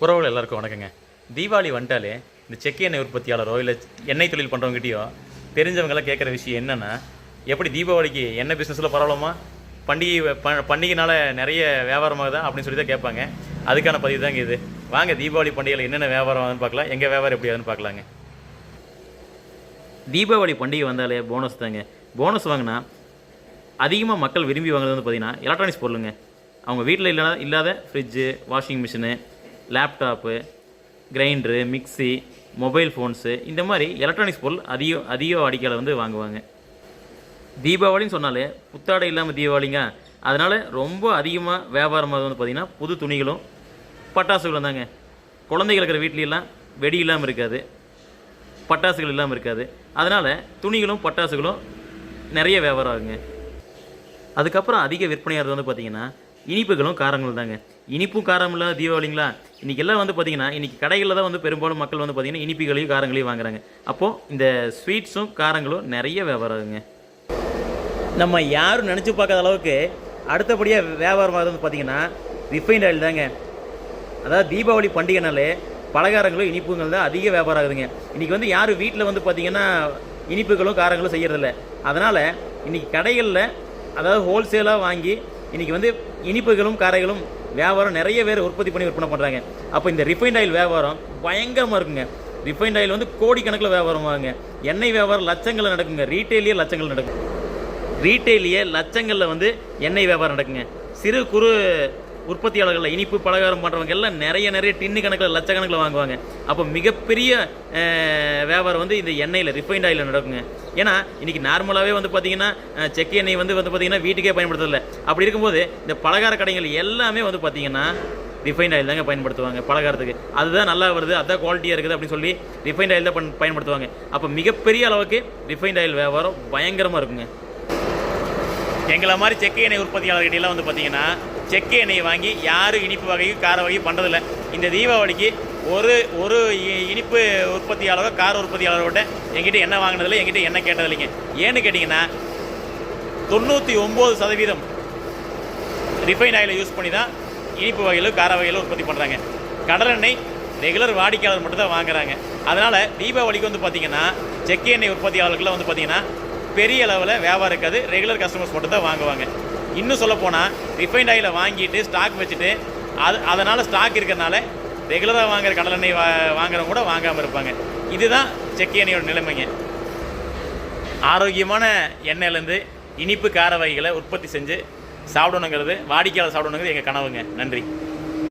உறவுகள் எல்லாருக்கும் வணக்கங்க. தீபாவளி வந்துட்டாலே இந்த செக்கு எண்ணெய் உற்பத்தியாளரோ இல்லை எண்ணெய் தொழில் பண்ணுறவங்ககிட்டயோ தெரிஞ்சவங்களாம் கேட்குற விஷயம் என்னென்னா எப்படி தீபாவளிக்கு எண்ணெய் பிஸ்னஸில் பரவலாமா? பண்டிகை ப- பண்டிகைனால நிறைய வியாபாரமாக தான் அப்படின்னு சொல்லி தான் கேட்பாங்க. அதுக்கான பதிவு தாங்க இது. வாங்க தீபாவளி பண்டிகையில் என்னென்ன வியாபாரம் ஆகுதுன்னு பார்க்கலாம். எங்கள் வியாபாரம் எப்படி ஆகுதுன்னு பார்க்கலாங்க. தீபாவளி பண்டிகை வந்தாலே போனஸ் தாங்க. போனஸ் வாங்கினா அதிகமாக மக்கள் விரும்பி வாங்குறது வந்து பார்த்தீங்கன்னா எலக்ட்ரானிக்ஸ் பொருளுங்க. அவங்க வீட்டில் இல்லைனா இல்லாத fridge washing machine laptop grinder mixie mobile phones இந்த மாதிரி எலக்ட்ரானிக்ஸ் பொருள் அதிக அதிக வாடிக்கையாளர் வந்து வாங்குவாங்க. தீபாவளின்னு சொன்னாலே புத்தாடை இல்லாமல் தீபாவளிங்க. அதனால் ரொம்ப அதிகமாக வியாபாரமாக வந்து பார்த்திங்கன்னா புது துணிகளும் பட்டாசுகளும் தாங்க. குழந்தைகள் இருக்கிற வீட்லையெல்லாம் வெடி இல்லாமல் இருக்காது. பட்டாசுகள் இல்லாமல் இருக்காது. அதனால் துணிகளும் பட்டாசுகளும் நிறைய வியாபாரம் ஆகுங்க. அதுக்கப்புறம் அதிக விற்பனையாகிறது வந்து பார்த்திங்கன்னா இனிப்புகளும் காரங்களும் தாங்க. இனிப்பும் காரம் இல்லாத தீபாவளிங்களா? இன்றைக்கி எல்லாம் வந்து பார்த்திங்கன்னா இன்றைக்கி கடைகளில் தான் வந்து பெரும்பாலும் மக்கள் வந்து பார்த்திங்கன்னா இனிப்புகளையும் காரங்களையும் வாங்குறாங்க. அப்போது இந்த ஸ்வீட்ஸும் காரங்களும் நிறைய வியாபாரம் நம்ம யாரும் நினச்சி பார்க்காத அளவுக்கு அடுத்தபடியாக வியாபாரம் வந்து பார்த்திங்கன்னா ரிஃபைண்ட் ஆயில் தாங்க. அதாவது தீபாவளி பண்டிகைனாலே பலகாரங்களும் இனிப்புகள் தான் அதிக வியாபாரம் ஆகுதுங்க. இன்றைக்கி வந்து யாரும் வீட்டில் வந்து பார்த்திங்கன்னா இனிப்புகளும் காரங்களும் செய்கிறதில்ல அதனால் இன்றைக்கி கடைகளில் அதாவது ஹோல்சேலாக வாங்கி இன்றைக்கி வந்து இனிப்புகளும் காரைகளும் வியாபாரம் நிறைய பேர் உற்பத்தி பண்ணி விற்பனை பண்ணுறாங்க அப்போ இந்த ரிஃபைண்ட் ஆயில் வியாபாரம் பயங்கரமாக இருக்குங்க. ரிஃபைண்ட் ஆயில் வந்து கோடிக்கணக்கில் வியாபாரம் ஆகுங்க எண்ணெய் வியாபாரம் லட்சங்களில் நடக்குங்க. ரீட்டைல்லையே லட்சங்கள் நடக்கும் ரீட்டைலையே லட்சங்களில் வந்து எண்ணெய் வியாபாரம் நடக்குங்க. சிறு குறு உற்பத்தியாளர்கள் இனிப்பு பலகாரம் பண்ணுறவங்க எல்லாம் நிறைய நிறைய டின்னு கணக்கில் லட்சக்கணக்கில் வாங்குவாங்க. அப்போ மிகப்பெரிய வியாபாரம் வந்து இந்த எண்ணெயில் ரிஃபைண்ட் ஆயிலில் நடக்குங்க. ஏன்னா இன்றைக்கி நார்மலாகவே வந்து பார்த்திங்கன்னா அஹ், செக்கு எண்ணெய் வந்து வந்து பார்த்திங்கன்னா வீட்டுக்கே பயன்படுத்தலை. அப்படி இருக்கும்போது இந்த பலகார கடைகள் எல்லாமே வந்து பார்த்திங்கன்னா ரிஃபைண்ட் ஆயில் தாங்க பயன்படுத்துவாங்க பலகாரத்துக்கு. அதுதான் நல்லா வருது அதுதான் குவாலிட்டியாக இருக்குது அப்படின்னு சொல்லி ரிஃபைண்ட் ஆயில் தான் பயன்படுத்துவாங்க. அப்போ மிகப்பெரிய அளவுக்கு ரிஃபைண்ட் ஆயில் வியாபாரம் பயங்கரமாக இருக்குங்க. எங்களை மாதிரி செக்கு எண்ணெய் உற்பத்தியாளர்கிட்டலாம் வந்து பார்த்திங்கன்னா செக்கு எண்ணெயை வாங்கி யாரும் இனிப்பு வகையும் கார வகையும் பண்ணுறதில்ல இந்த தீபாவளிக்கு ஒரு ஒரு இ- இனிப்பு உற்பத்தியாளரோ கார உற்பத்தியாளரோட எங்கிட்ட என்ன வாங்கினதில்ல எங்கிட்ட என்ன கேட்டதில்லைங்க. ஏன்னு கேட்டிங்கன்னா தொண்ணூற்றி ஒம்பது சதவீதம் ரிஃபைன் ஆயிலை யூஸ் பண்ணி தான் இனிப்பு வகையிலும் கார வகையிலும் உற்பத்தி பண்ணுறாங்க கடலெண்ணெய் ரெகுலர் வாடிக்கையாளர் மட்டும் தான் வாங்குறாங்க. அதனால் தீபாவளிக்கு வந்து பார்த்திங்கன்னா செக்கு எண்ணெய் உற்பத்தியாளர்கள்லாம் வந்து பார்த்தீங்கன்னா பெரிய அளவில் வியாபாரம் இருக்காது. ரெகுலர் கஸ்டமர்ஸ் மட்டும் தான் வாங்குவாங்க. இன்னும் சொல்லப்போனால் ரிஃபைண்ட் ஆயிலை வாங்கிட்டு ஸ்டாக் வச்சுட்டு அது அதனால் ஸ்டாக் இருக்கிறனால ரெகுலராக வாங்குற கடலெண்ணெய் வா வாங்குறவங்க கூட வாங்காமல் இருப்பாங்க. இதுதான் செக்கி எண்ணெயோட நிலைமைங்க. ஆரோக்கியமான எண்ணெயிலேருந்து இனிப்பு கார வகைகளை உற்பத்தி செஞ்சு சாப்பிடணுங்கிறது வாடிக்கையாளர் சாப்பிடணுங்கிறது எங்கள் கனவுங்க. நன்றி.